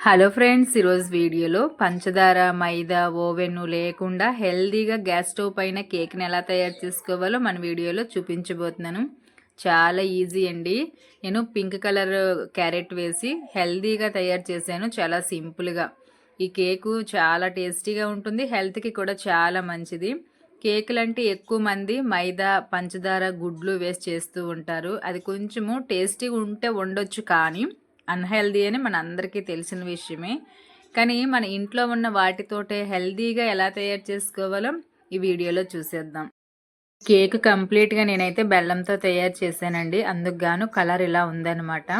Hello friends ఈరోజు వీడియోలో పంచదార మైదా ఓవెన్ లేకుండా హెల్దీగా గ్యాస్ స్టవ్ పైన కేక్ని ఎలా తయారు చేసుకోవాలో మన వీడియోలో చూపించబోతున్నాను. చాలా ఈజీ అండి. నేను పింక్ కలర్ క్యారెట్ వేసి హెల్దీగా తయారు చేశాను చాలా సింపుల్గా. ఈ కేకు చాలా టేస్టీగా ఉంటుంది హెల్త్కి కూడా చాలా మంచిది. కేకులు అంటే ఎక్కువ మంది మైదా పంచదార గుడ్లు వేసి చేస్తూ ఉంటారు. అది కొంచెము టేస్టీగా ఉంటే ఉండొచ్చు కానీ అన్హెల్దీ అని మన అందరికీ తెలిసిన విషయమే. కానీ మన ఇంట్లో ఉన్న వాటితోటే హెల్దీగా ఎలా తయారు చేసుకోవాలో ఈ వీడియోలో చూసేద్దాం. కేక్ కంప్లీట్గా నేనైతే బెల్లంతో తయారు చేశానండి. అందుకు గాను కలర్ ఇలా ఉందనమాట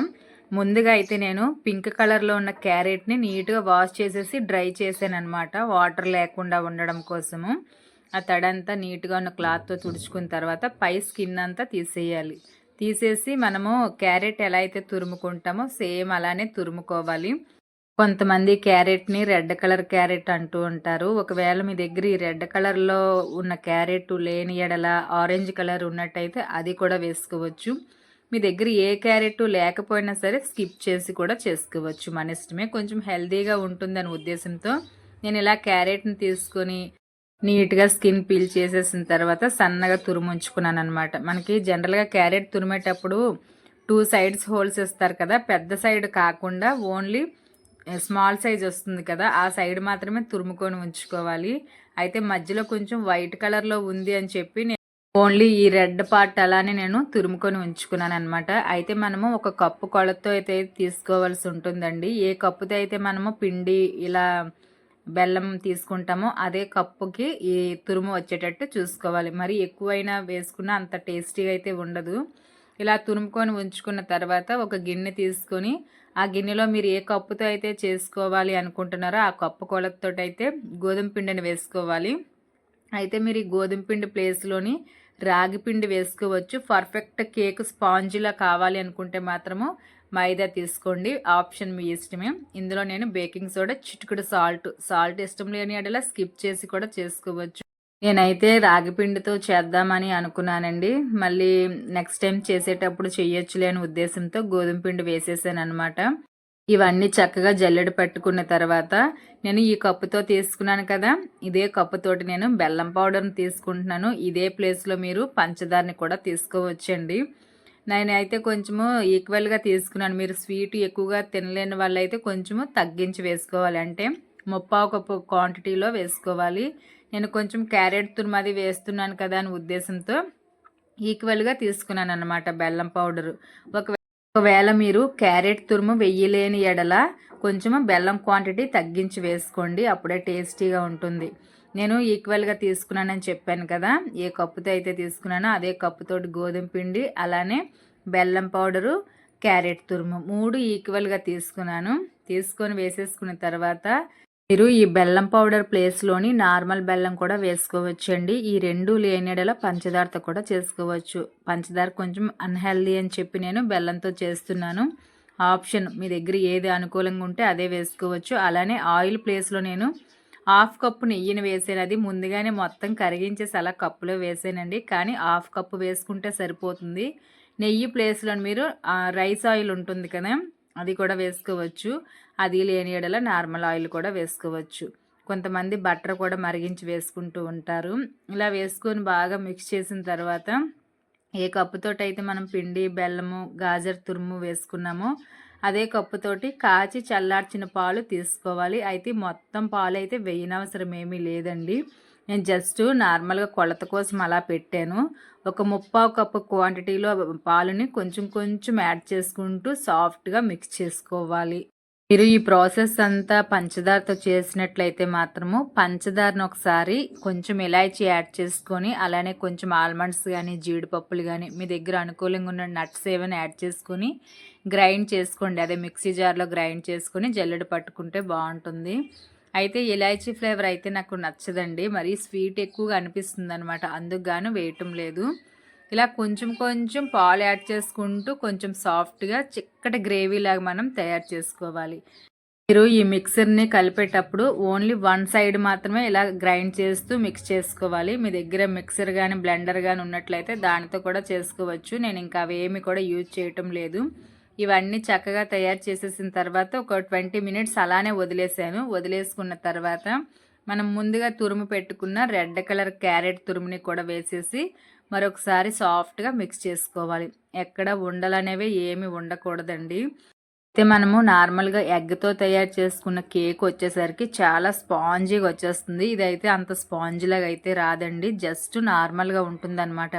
ముందుగా అయితే నేను పింక్ కలర్లో ఉన్న క్యారెట్ని నీట్గా వాష్ చేసేసి డ్రై చేశానమాట అనమాట వాటర్ లేకుండా ఉండడం కోసము. ఆ తడంతా నీట్గా ఉన్న క్లాత్తో తుడుచుకున్న తర్వాత పై స్కిన్ అంతా తీసేయాలి. తీసేసి మనము క్యారెట్ ఎలా అయితే తురుముకుంటామో సేమ్ అలానే తురుముకోవాలి. కొంతమంది క్యారెట్ని రెడ్ కలర్ క్యారెట్ అంటూ ఉంటారు. ఒకవేళ మీ దగ్గర ఈ రెడ్ కలర్లో ఉన్న క్యారెట్ లేని ఎడల ఆరెంజ్ కలర్ ఉన్నట్టయితే అది కూడా వేసుకోవచ్చు. మీ దగ్గర ఏ క్యారెట్ లేకపోయినా సరే స్కిప్ చేసి కూడా చేసుకోవచ్చు. మన ఇష్టమే. కొంచెం హెల్దీగా ఉంటుందనే ఉద్దేశంతో నేను ఇలా క్యారెట్ని తీసుకొని నీట్గా స్కిన్ పీల్ చేసేసిన తర్వాత సన్నగా తురుముంచుకున్నాను అనమాట మనకి జనరల్గా క్యారెట్ తురిమేటప్పుడు టూ సైడ్స్ హోల్స్ ఇస్తారు కదా పెద్ద సైడ్ కాకుండా ఓన్లీ స్మాల్ సైజ్ వస్తుంది కదా ఆ సైడ్ మాత్రమే తురుముకొని ఉంచుకోవాలి. అయితే మధ్యలో కొంచెం వైట్ కలర్లో ఉంది అని చెప్పి నేను ఓన్లీ ఈ రెడ్ పార్ట్ అలానే నేను తురుముకొని ఉంచుకున్నాను అనమాట అయితే మనము ఒక కప్పు కొలతో అయితే తీసుకోవాల్సి ఉంటుందండి. ఏ కప్పుతో అయితే మనము పిండి ఇలా బెల్లం తీసుకుంటామో అదే కప్పుకి ఈ తురుము వచ్చేటట్టు చూసుకోవాలి. మరి ఎక్కువైనా వేసుకున్న అంత టేస్టీగా అయితే ఉండదు. ఇలా తురుముకొని ఉంచుకున్న తర్వాత ఒక గిన్నె తీసుకొని ఆ గిన్నెలో మీరు ఏ కప్పుతో అయితే చేసుకోవాలి అనుకుంటున్నారో ఆ కప్పు కొలతతో అయితే గోధుమ పిండిని వేసుకోవాలి. అయితే మీరు ఈ గోధుమ పిండి ప్లేస్లోని రాగి పిండి వేసుకోవచ్చు. పర్ఫెక్ట్ కేక్ స్పాంజిలా కావాలి అనుకుంటే మాత్రము మైదా తీసుకోండి. ఆప్షన్ మీ ఇష్టమే. ఇందులో నేను బేకింగ్ సోడా చిటుకుడు సాల్ట్. సాల్ట్ ఇష్టం లేని అడలా స్కిప్ చేసి కూడా చేసుకోవచ్చు. నేనైతే రాగిపిండితో చేద్దామని అనుకున్నానండి. మళ్ళీ నెక్స్ట్ టైం చేసేటప్పుడు చెయ్యొచ్చులే లేని ఉద్దేశంతో గోధుమ పిండి వేసేసాను అనమాట ఇవన్నీ చక్కగా జల్లెడ పెట్టుకున్న తర్వాత నేను ఈ కప్పుతో తీసుకున్నాను కదా. ఇదే కప్పుతోటి నేను బెల్లం పౌడర్ని తీసుకుంటున్నాను. ఇదే ప్లేస్లో మీరు పంచదారని కూడా తీసుకోవచ్చండి. నేనైతే కొంచెము ఈక్వల్గా తీసుకున్నాను. మీరు స్వీట్ ఎక్కువగా తినలేని వాళ్ళైతే కొంచెము తగ్గించి వేసుకోవాలి. అంటే ముప్పావు కప్పు క్వాంటిటీలో వేసుకోవాలి. నేను కొంచెం క్యారెట్ తురుమది వేస్తున్నాను కదా అని ఉద్దేశంతో ఈక్వల్గా తీసుకున్నాను అనమాట బెల్లం పౌడరు. ఒక ఒకవేళ మీరు క్యారెట్ తురుము వెయ్యలేని ఎడల కొంచెము బెల్లం క్వాంటిటీ తగ్గించి వేసుకోండి. అప్పుడే టేస్టీగా ఉంటుంది. నేను ఈక్వల్గా తీసుకున్నానని చెప్పాను కదా ఏ కప్పుతో అయితే తీసుకున్నానో అదే కప్పుతోటి గోధుమ పిండి అలానే బెల్లం పౌడరు క్యారెట్ తురుము మూడు ఈక్వల్గా తీసుకున్నాను. తీసుకొని వేసేసుకున్న తర్వాత మీరు ఈ బెల్లం పౌడర్ ప్లేస్లోని నార్మల్ బెల్లం కూడా వేసుకోవచ్చండి. ఈ రెండు లేనిడల పంచదారతో కూడా చేసుకోవచ్చు. పంచదార కొంచెం అన్హెల్దీ అని చెప్పి నేను బెల్లంతో చేస్తున్నాను. ఆప్షన్ మీ దగ్గర ఏది అనుకూలంగా ఉంటే అదే వేసుకోవచ్చు. అలానే ఆయిల్ ప్లేస్లో నేను హాఫ్ కప్పు నెయ్యిని వేసేది ముందుగానే మొత్తం కరిగించేసి అలా కప్పులో వేసానండి. కానీ హాఫ్ కప్పు వేసుకుంటే సరిపోతుంది. నెయ్యి ప్లేస్లో మీరు రైస్ ఆయిల్ ఉంటుంది కదా అది కూడా వేసుకోవచ్చు. అది లేని ఎడల నార్మల్ ఆయిల్ కూడా వేసుకోవచ్చు. కొంతమంది బటర్ కూడా మరిగించి వేసుకుంటూ ఉంటారు. ఇలా వేసుకొని బాగా మిక్స్ చేసిన తర్వాత ఏ కప్పుతోటైతే మనం పిండి బెల్లము గాజర్ తురుము వేసుకున్నామో అదే కప్పుతోటి కాచి చల్లార్చిన పాలు తీసుకోవాలి. అయితే మొత్తం పాలు అయితే వేయనవసరం ఏమీ లేదండి. నేను జస్ట్ నార్మల్గా కొలత కోసం అలా పెట్టాను. ఒక ముప్పావు కప్పు క్వాంటిటీలో పాలుని కొంచెం కొంచెం యాడ్ చేసుకుంటూ సాఫ్ట్గా మిక్స్ చేసుకోవాలి. మీరు ఈ ప్రాసెస్ అంతా పంచదారతో చేసినట్లయితే మాత్రము పంచదారను ఒకసారి కొంచెం ఇలాచి యాడ్ చేసుకొని అలానే కొంచెం ఆల్మండ్స్ కానీ జీడిపప్పులు కానీ మీ దగ్గర అనుకూలంగా ఉన్న నట్స్ ఏమైనా యాడ్ చేసుకొని గ్రైండ్ చేసుకోండి. అదే మిక్సీ జార్లో గ్రైండ్ చేసుకొని జల్లెడ పట్టుకుంటే బాగుంటుంది. అయితే ఇలాచీ ఫ్లేవర్ అయితే నాకు నచ్చదండి. మరి స్వీట్ ఎక్కువగా అనిపిస్తుంది అనమాట అందుకు గాను వేయటం లేదు. ఇలా కొంచెం కొంచెం పాలు యాడ్ చేసుకుంటూ కొంచెం సాఫ్ట్గా చిక్కటి గ్రేవీ లాగా మనం తయారు చేసుకోవాలి. మీరు ఈ మిక్సర్ని కలిపేటప్పుడు ఓన్లీ వన్ సైడ్ మాత్రమే ఇలా గ్రైండ్ చేస్తూ మిక్స్ చేసుకోవాలి. మీ దగ్గర మిక్సర్ కానీ బ్లెండర్ కానీ ఉన్నట్లయితే దానితో కూడా చేసుకోవచ్చు. నేను ఇంకా అవేమి కూడా యూజ్ చేయటం లేదు. ఇవన్నీ చక్కగా తయారు చేసేసిన తర్వాత ఒక ట్వంటీ మినిట్స్ అలానే వదిలేసాను. వదిలేసుకున్న తర్వాత మనం ముందుగా తురుము పెట్టుకున్న రెడ్ కలర్ క్యారెట్ తురుముని కూడా వేసేసి మరొకసారి సాఫ్ట్గా మిక్స్ చేసుకోవాలి. ఎక్కడ ఉండలనేవి ఏమి ఉండకూడదండి. అయితే మనము నార్మల్గా ఎగ్తో తయారు చేసుకున్న కేక్ వచ్చేసరికి చాలా స్పాంజీగా వచ్చేస్తుంది. ఇదైతే అంత స్పాంజ్ లాగా అయితే రాదండి. జస్ట్ నార్మల్గా ఉంటుందన్నమాట.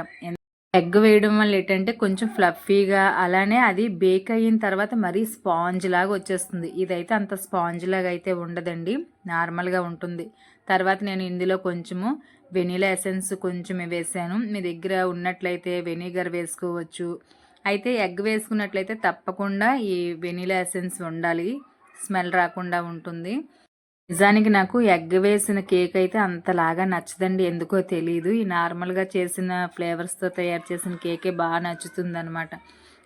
ఎగ్ వేయడం వల్ల ఏంటంటే కొంచెం ఫ్లఫీగా అలానే అది బేక్ అయిన తర్వాత మరీ స్పాంజ్ లాగా వచ్చేస్తుంది. ఇదైతే అంత స్పాంజ్ లాగా అయితే ఉండదండి. నార్మల్గా ఉంటుంది. తర్వాత నేను ఇందులో కొంచెము వెనీలా ఎసెన్స్ కొంచెం వేసాను మీ దగ్గర ఉన్నట్లయితే వెనిగర్ వేసుకోవచ్చు. అయితే ఎగ్ వేసుకున్నట్లయితే తప్పకుండా ఈ వెనీలా ఎసెన్స్ ఉండాలి. స్మెల్ రాకుండా ఉంటుంది. నిజానికి నాకు ఎగ్ వేసిన కేక్ అయితే అంతలాగా నచ్చదండి. ఎందుకో తెలియదు ఈ నార్మల్గా చేసిన ఫ్లేవర్స్తో తయారు చేసిన కేకే బాగా నచ్చుతుంది అనమాట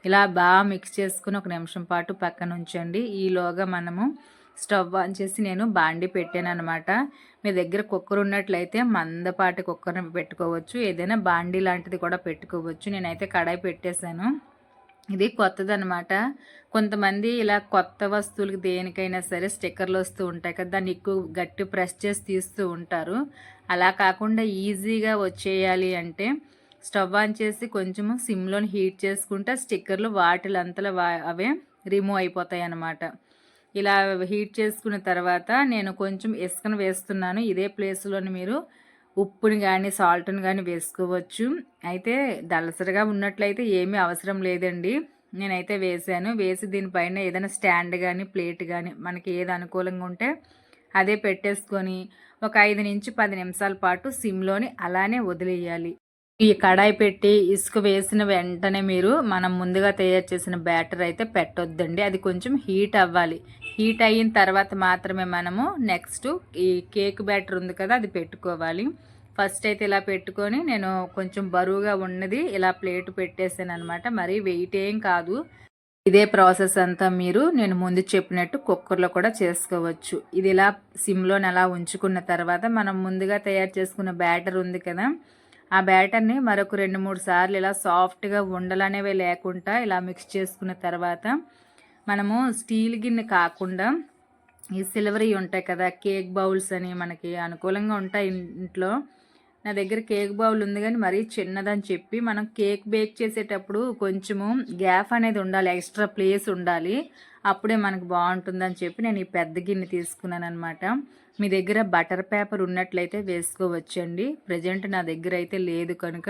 ఇలా బాగా మిక్స్ చేసుకుని ఒక నిమిషం పాటు పక్కన ఉంచండి ఈలోగా మనము స్టవ్ ఆన్ చేసి నేను బాండి పెట్టాను అనమాట మీ దగ్గర కుక్కర్ ఉన్నట్లయితే మందపాటి కుక్కర్ని పెట్టుకోవచ్చు. ఏదైనా బాండి లాంటిది కూడా పెట్టుకోవచ్చు. నేనైతే కడాయి పెట్టేశాను. ఇది కొత్తదనమాట కొంతమంది ఇలా కొత్త వస్తువులకు దేనికైనా సరే స్టిక్కర్లు వస్తూ ఉంటాయి కదా దాన్ని ఎక్కువ గట్టి ప్రెస్ చేసి తీస్తూ ఉంటారు. అలా కాకుండా ఈజీగా వచ్చేయాలి అంటే స్టవ్ ఆన్ చేసి కొంచెము సిమ్లోని హీట్ చేసుకుంటే స్టిక్కర్లు వాటిలంతలో అవే రిమూవ్ అయిపోతాయి అన్నమాట ఇలా హీట్ చేసుకున్న తర్వాత నేను కొంచెం ఇసుకను వేస్తున్నాను. ఇదే ప్లేస్లోని మీరు ఉప్పుని కానీ సాల్ట్ని కానీ వేసుకోవచ్చు. అయితే దళసరిగా ఉన్నట్లయితే ఏమీ అవసరం లేదండి. నేనైతే వేసాను. వేసి దీనిపైన ఏదైనా స్టాండ్ కానీ ప్లేట్ కానీ మనకి ఏది అనుకూలంగా ఉంటే అదే పెట్టేసుకొని ఒక ఐదు నుంచి పది నిమిషాల పాటు సిమ్లోని అలానే వదిలేయాలి. ఈ కడాయి పెట్టి ఇసుక వేసిన వెంటనే మీరు మనం ముందుగా తయారు చేసిన బ్యాటర్ అయితే పెట్టొద్దండి. అది కొంచెం హీట్ అవ్వాలి. హీట్ అయిన తర్వాత మాత్రమే మనము నెక్స్ట్ ఈ కేక్ బ్యాటర్ ఉంది కదా అది పెట్టుకోవాలి. ఫస్ట్ అయితే ఇలా పెట్టుకొని నేను కొంచెం బరువుగా ఉన్నది ఇలా ప్లేట్ పెట్టేసాను అనమాట మరి వెయిట్ ఏం కాదు. ఇదే ప్రాసెస్ అంతా మీరు నేను ముందు చెప్పినట్టు కుక్కర్లో కూడా చేసుకోవచ్చు. ఇది ఇలా సిమ్లో అలా ఉంచుకున్న తర్వాత మనం ముందుగా తయారు చేసుకున్న బ్యాటర్ ఉంది కదా ఆ బ్యాటర్ని మరొక రెండు మూడు సార్లు ఇలా సాఫ్ట్గా ఉండలనేవి లేకుండా ఇలా మిక్స్ చేసుకున్న తర్వాత మనము స్టీల్ గిన్నె కాకుండా ఈ సిల్వరీ ఉంటాయి కదా కేక్ బౌల్స్ అని మనకి అనుకూలంగా ఉంటాయి ఇంట్లో. నా దగ్గర కేక్ బౌల్ ఉంది కానీ మరీ చిన్నదని చెప్పి మనం కేక్ బేక్ చేసేటప్పుడు కొంచెము గ్యాప్ అనేది ఉండాలి ఎక్స్ట్రా ప్లేస్ ఉండాలి. అప్పుడే మనకు బాగుంటుందని చెప్పి నేను ఈ పెద్ద గిన్నె తీసుకున్నాను అనమాట మీ దగ్గర బటర్ పేపర్ ఉన్నట్లయితే వేసుకోవచ్చండి. ప్రజెంట్ నా దగ్గర అయితే లేదు కనుక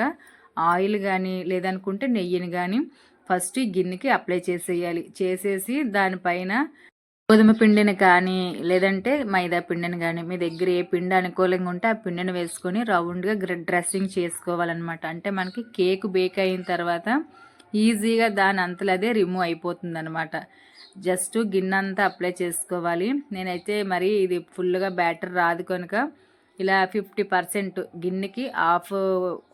ఆయిల్ కానీ లేదనుకుంటే నెయ్యిని కానీ ఫస్ట్ ఈ గిన్నెకి అప్లై చేసేయాలి. చేసేసి దానిపైన గోధుమ పిండిని కానీ లేదంటే మైదా పిండిని కానీ మీ దగ్గర ఏ పిండి అనుకూలంగా ఉంటే ఆ పిండిని వేసుకొని రౌండ్గా డ్రెస్సింగ్ చేసుకోవాలన్నమాట. అంటే మనకి కేక్ బేక్ అయిన తర్వాత ఈజీగా దాని అంతలో అదే రిమూవ్ అయిపోతుంది అనమాట జస్ట్ గిన్నె అంతా అప్లై చేసుకోవాలి. నేనైతే మరి ఇది ఫుల్గా బ్యాటర్ రాదు కనుక ఇలా ఫిఫ్టీ పర్సెంట్ గిన్నెకి హాఫ్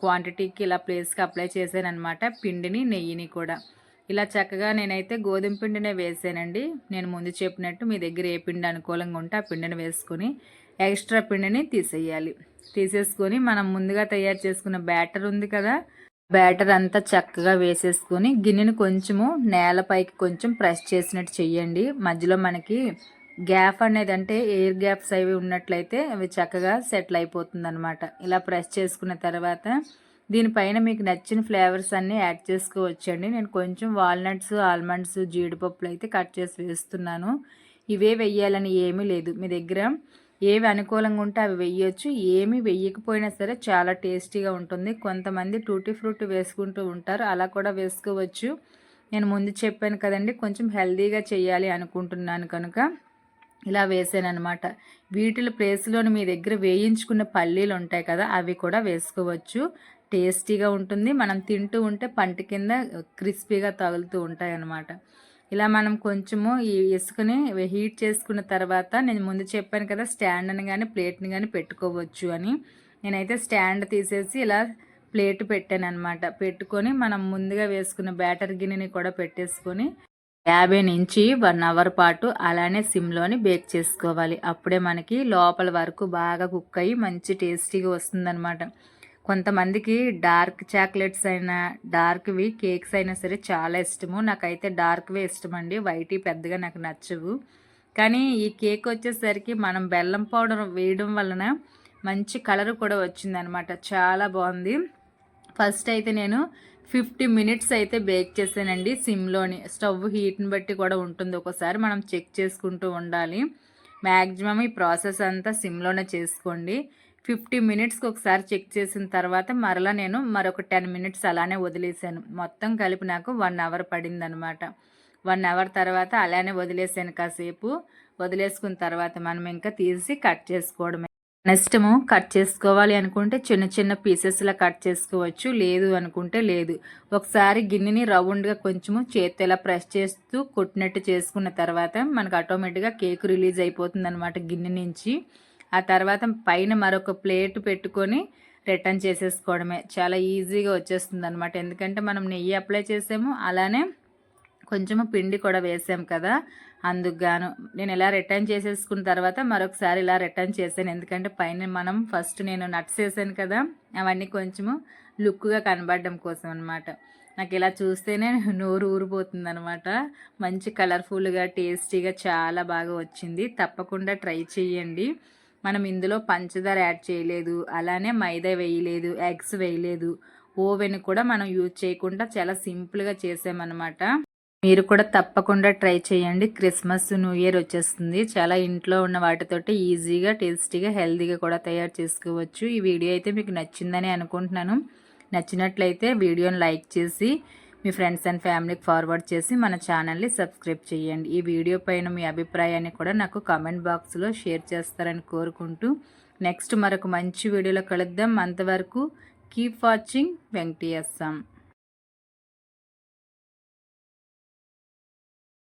క్వాంటిటీకి ఇలా ప్లేస్కి అప్లై చేశాను అనమాట పిండిని నెయ్యిని కూడా. ఇలా చక్కగా నేనైతే గోధుమ పిండినే వేసానండి. నేను ముందు చెప్పినట్టు మీ దగ్గర ఏ పిండి అనుకూలంగా ఉంటే ఆ పిండిని వేసుకొని ఎక్స్ట్రా పిండిని తీసేయాలి. తీసేసుకొని మనం ముందుగా తయారు చేసుకున్న బ్యాటర్ ఉంది కదా బ్యాటర్ అంతా చక్కగా వేసేసుకొని గిన్నెని కొంచెము నేలపైకి కొంచెం ప్రెస్ చేసినట్టు చెయ్యండి. మధ్యలో మనకి గ్యాప్ అనేది అంటే ఎయిర్ గ్యాప్స్ అవి ఉన్నట్లయితే అవి చక్కగా సెటిల్ అయిపోతుంది అనమాట ఇలా ప్రెస్ చేసుకున్న తర్వాత దీనిపైన మీకు నచ్చిన ఫ్లేవర్స్ అన్నీ యాడ్ చేసుకోవచ్చండి. నేను కొంచెం వాల్నట్స్ ఆల్మండ్స్ జీడిపప్పులు అయితే కట్ చేసి వేస్తున్నాను. ఇవే వెయ్యాలని ఏమీ లేదు. మీ దగ్గర ఏవి అనుకూలంగా ఉంటే అవి వెయ్యొచ్చు. ఏమి వెయ్యకపోయినా సరే చాలా టేస్టీగా ఉంటుంది. కొంతమంది టూటీ ఫ్రూట్ వేసుకుంటూ ఉంటారు. అలా కూడా వేసుకోవచ్చు. నేను ముందు చెప్పాను కదండి కొంచెం హెల్దీగా చేయాలి అనుకుంటున్నాను కనుక. ఇలా వేసాను అనమాట వీటిల ప్లేస్లోని మీ దగ్గర వేయించుకున్న పల్లీలు ఉంటాయి కదా అవి కూడా వేసుకోవచ్చు. టేస్టీగా ఉంటుంది. మనం తింటూ ఉంటే పంట కింద క్రిస్పీగా తగులుతూ ఉంటాయి అన్నమాట ఇలా మనం కొంచెము ఈ ఇసుకని హీట్ చేసుకున్న తర్వాత నేను ముందు చెప్పాను కదా స్టాండ్ని కానీ ప్లేట్ని కానీ పెట్టుకోవచ్చు అని. నేనైతే స్టాండ్ తీసేసి ఇలా ప్లేట్ పెట్టాను అనమాట పెట్టుకొని మనం ముందుగా వేసుకున్న బ్యాటర్ గిన్నెని కూడా పెట్టేసుకొని యాభై నుంచి వన్ అవర్ పాటు అలానే సిమ్లోని బేక్ చేసుకోవాలి. అప్పుడే మనకి లోపల వరకు బాగా కుక్ అయ్యి మంచి టేస్టీగా వస్తుందన్నమాట. కొంతమందికి డార్క్ చాక్లెట్స్ అయినా డార్క్వి కేక్స్ అయినా సరే చాలా ఇష్టము. నాకైతే డార్క్వే ఇష్టం అండి వైట్ పెద్దగా నాకు నచ్చవు. కానీ ఈ కేక్ వచ్చేసరికి మనం బెల్లం పౌడర్ వేయడం వలన మంచి కలర్ కూడా వచ్చిందనమాట చాలా బాగుంది. ఫస్ట్ అయితే నేను ఫిఫ్టీ మినిట్స్ అయితే బేక్ చేశానండి సిమ్లోని. స్టవ్ హీట్ని బట్టి కూడా ఉంటుంది ఒకసారి మనం చెక్ చేసుకుంటూ ఉండాలి. మ్యాక్సిమం ఈ ప్రాసెస్ అంతా సిమ్లోనే చేసుకోండి. ఫిఫ్టీ మినిట్స్కి ఒకసారి చెక్ చేసిన తర్వాత మరలా నేను మరొక టెన్ మినిట్స్ అలానే వదిలేసాను మొత్తం కలిపి నాకు వన్ అవర్ పడింది అనమాట వన్ అవర్ తర్వాత అలానే వదిలేసాను కాసేపు. వదిలేసుకున్న తర్వాత మనం ఇంకా తీసి కట్ చేసుకోవడమే. నెక్స్ట్ కట్ చేసుకోవాలి అనుకుంటే చిన్న చిన్న పీసెస్లా కట్ చేసుకోవచ్చు. లేదు అనుకుంటే లేదు. ఒకసారి గిన్నెని రౌండ్గా కొంచెము చేతితో ఇలా ప్రెస్ చేస్తూ కొట్టినట్టు చేసుకున్న తర్వాత మనకు ఆటోమేటిక్గా కేక్ రిలీజ్ అయిపోతుంది అనమాట గిన్నె నుంచి. ఆ తర్వాత పైన మరొక ప్లేట్ పెట్టుకొని రిటర్న్ చేసేసుకోవడమే. చాలా ఈజీగా వచ్చేస్తుంది అనమాట ఎందుకంటే మనం నెయ్యి అప్లై చేసాము అలానే కొంచెము పిండి కూడా వేసాం కదా అందుకు గాను. నేను ఇలా రిటర్న్ చేసేసుకున్న తర్వాత మరొకసారి ఇలా రిటర్న్ చేశాను. ఎందుకంటే పైన మనం ఫస్ట్ నేను నట్స్ వేసాను కదా అవన్నీ కొంచెము లుక్గా కనబడడం కోసం అనమాట నాకు ఇలా చూస్తేనే నోరు ఊరిపోతుంది అనమాట మంచి కలర్ఫుల్గా టేస్టీగా చాలా బాగా వచ్చింది. తప్పకుండా ట్రై చేయండి. మనం ఇందులో పంచదార యాడ్ చేయలేదు అలానే మైదా వేయలేదు ఎగ్స్ వేయలేదు. ఓవెన్ కూడా మనం యూజ్ చేయకుండా చాలా సింపుల్గా చేసామన్నమాట. మీరు కూడా తప్పకుండా ట్రై చేయండి. క్రిస్మస్ న్యూ ఇయర్ వచ్చేస్తుంది. చాలా ఇంట్లో ఉన్న వాటితోటి ఈజీగా టేస్టీగా హెల్తీగా కూడా తయారు చేసుకోవచ్చు. ఈ వీడియో అయితే మీకు నచ్చిందని అనుకుంటున్నాను. నచ్చినట్లయితే వీడియోని లైక్ చేసి మీ ఫ్రెండ్స్ అండ్ ఫ్యామిలీకి ఫార్వర్డ్ చేసి మన ఛానల్ని సబ్స్క్రైబ్ చేయండి. ఈ వీడియో పైన మీ అభిప్రాయాన్ని కూడా నాకు కామెంట్ బాక్స్లో షేర్ చేస్తారని కోరుకుంటూ నెక్స్ట్ మరొక మంచి వీడియోలో కలుద్దాం. అంతవరకు కీప్ వాచింగ్. వెంకటేశ్వం